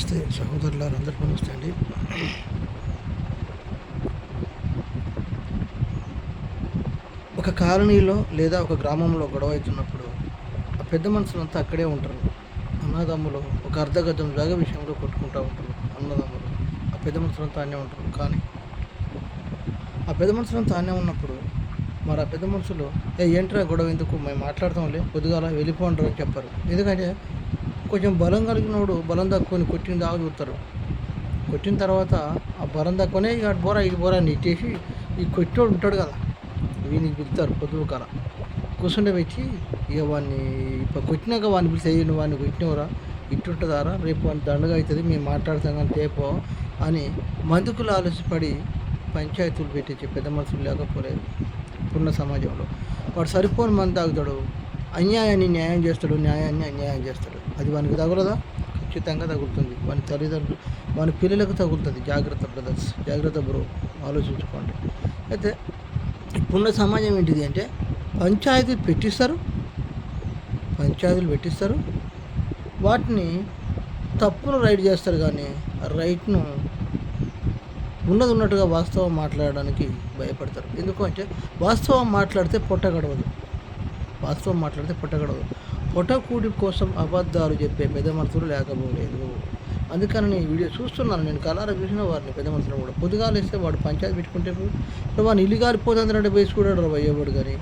నమస్తే సహోదరులారు అందరికీ నమస్తే అండి. ఒక కాలనీలో లేదా ఒక గ్రామంలో గొడవ అవుతున్నప్పుడు ఆ పెద్ద మనుషులంతా అక్కడే ఉంటారు. అన్నదమ్ములు ఒక అర్ధగద్దం జాగ విషయంలో కొట్టుకుంటూ ఉంటారు. అన్నదమ్ములు ఆ పెద్ద మనుషులంతా అనే ఉంటారు. కానీ ఆ పెద్ద మనుషులంతా అనే ఉన్నప్పుడు మరి ఆ పెద్ద మనుషులు ఏ ఏంట్రా గొడవ ఎందుకు? మేము మాట్లాడతాంలే కొద్దిగా వెళ్ళిపోండి అని చెప్పారు. ఎందుకంటే కొంచెం బలం కలిగినోడు బలం తక్కువని కొట్టిన దాకా చూస్తారు. కొట్టిన తర్వాత ఆ బలం తక్కువనే ఇక అటు బోరా ఇది బోరా అని ఇట్టేసి ఈ కొట్టోడు ఉంటాడు కదా వీనికి పిలుస్తారు పొద్దుగు కాల. కూర్చుండే పెట్టి ఇక వాడిని ఇప్పుడు కొట్టినాక వాడిని పిలిచి అయ్యి వాడిని కొట్టినవరా ఇట్టుంటుందారా? రేపు వాడిని దండగా అవుతుంది మేము మాట్లాడతాం కానీ రేపు అని మందుకులు ఆలోచపడి పంచాయతీలు పెట్టించి పెద్ద మనుషులు లేకపోలేదు. ఇప్పుడున్న సమాజంలో వాడు సరిపోని మంది తాగుతాడు. అన్యాయాన్ని న్యాయం చేస్తాడు న్యాయాన్ని అన్యాయం చేస్తాడు. అది వానికి తగులదా? ఖచ్చితంగా తగులుతుంది. వాని తల్లిదండ్రులు వాని పిల్లలకు తగులుతుంది. జాగ్రత్త బ్రదర్స్ జాగ్రత్త బ్రో ఆలోచించుకోండి. అయితే ఇప్పుడున్న సమాజం ఏంటిది అంటే పంచాయతీలు పెట్టిస్తారు. పంచాయతీలు పెట్టిస్తారు. వాటిని తప్పును రైట్ చేస్తారు కానీ రైట్ను ఉన్నది ఉన్నట్టుగా వాస్తవం మాట్లాడడానికి భయపడతారు. ఎందుకంటే వాస్తవం మాట్లాడితే పొట్ట గడవదు. వాస్తవం మాట్లాడితే పుట్టగడదు పొటకూడి కూడి కోసం అబద్ధాలు చెప్పే పెద్ద మనసులు లేకపోలేదు. అందుకని నేను వీడియో చూస్తున్నాను. నేను కలారా చూసిన వారిని పెద్ద మనుషులు కూడా. పొద్దుగాలు వేస్తే వాడు పంచాయతీ పెట్టుకుంటే ఇప్పుడు వాడిని ఇల్లు కాలిపోతుందంటే వేసి కూడా అయ్యేవాడు కానీ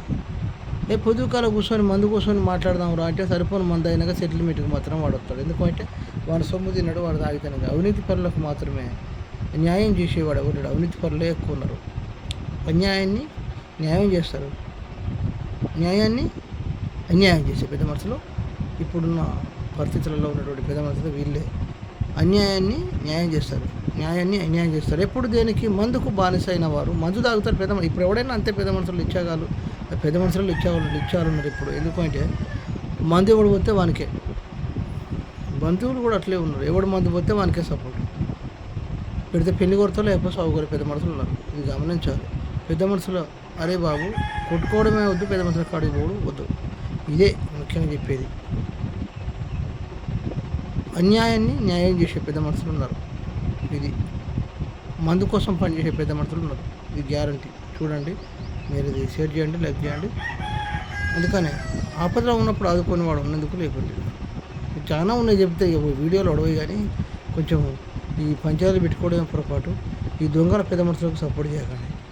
ఏ పొద్దుకాల కూర్చొని మందు కూర్చొని మాట్లాడదాం రా అంటే సరిపోని మందు అయినాక సెటిల్మెంట్కి మాత్రం వాడు వస్తాడు. ఎందుకంటే వాడు సొమ్ము తిన్నాడు వాడు తాగితేనే అవినీతి పరులకు మాత్రమే న్యాయం చేసేవాడు ఎవరు అవినీతి పరులే ఎక్కువ ఉన్నారు. అన్యాయాన్ని న్యాయం చేస్తారు. న్యాయాన్ని అన్యాయం చేసే పెద్ద మనసులో ఇప్పుడున్న పరిస్థితులలో ఉన్నటువంటి పెద్ద మనసులో వీళ్ళే. అన్యాయాన్ని న్యాయం చేస్తారు. న్యాయాన్ని అన్యాయం చేస్తారు. ఎప్పుడు దేనికి? మందుకు బానిస అయిన వారు. మందు తాగుతారు పెద్ద ఇప్పుడు ఎవడైనా అంతే పెద్ద మనుషులు ఇచ్చేగాలు. పెద్ద మనుషులు ఇచ్చేవాళ్ళు ఇచ్చేవాళ్ళు ఉన్నారు ఇప్పుడు. ఎందుకంటే మందు ఎవడు పోతే వానికే. బంధువులు కూడా అట్లే ఉన్నారు. ఎవడు మందు పోతే వానికే సపోర్ట్. పెడితే పెళ్ళి కొడతా లేకపోతే సాగుకోరు పెద్ద మనుషులు ఉన్నారు. ఇది గమనించాలి. పెద్ద మనుషులు అరే బాబు కొట్టుకోవడమే వద్దు పెద్ద మనుషుల కాడికి పోవడం వద్దు. ఇదే ముఖ్యంగా చెప్పేది. అన్యాయాన్ని న్యాయం చేసే పెద్ద మనుషులు ఉన్నారు. ఇది మందు కోసం పనిచేసే పెద్ద మనుషులు ఉన్నారు. ఇది గ్యారంటీ. చూడండి. మీరు ఇది షేర్ చేయండి లైక్ చేయండి. అందుకనే ఆపదలో ఉన్నప్పుడు ఆదుకొని వాడు ఉన్నందుకు లేకుండా చాలా ఉన్నాయి చెప్తే వీడియోలు అడవి కానీ కొంచెం ఈ పంచాయతీలు పెట్టుకోవడం పొరపాటు. ఈ దొంగల పెద్ద మనుషులకు సపోర్ట్ చేయకండి.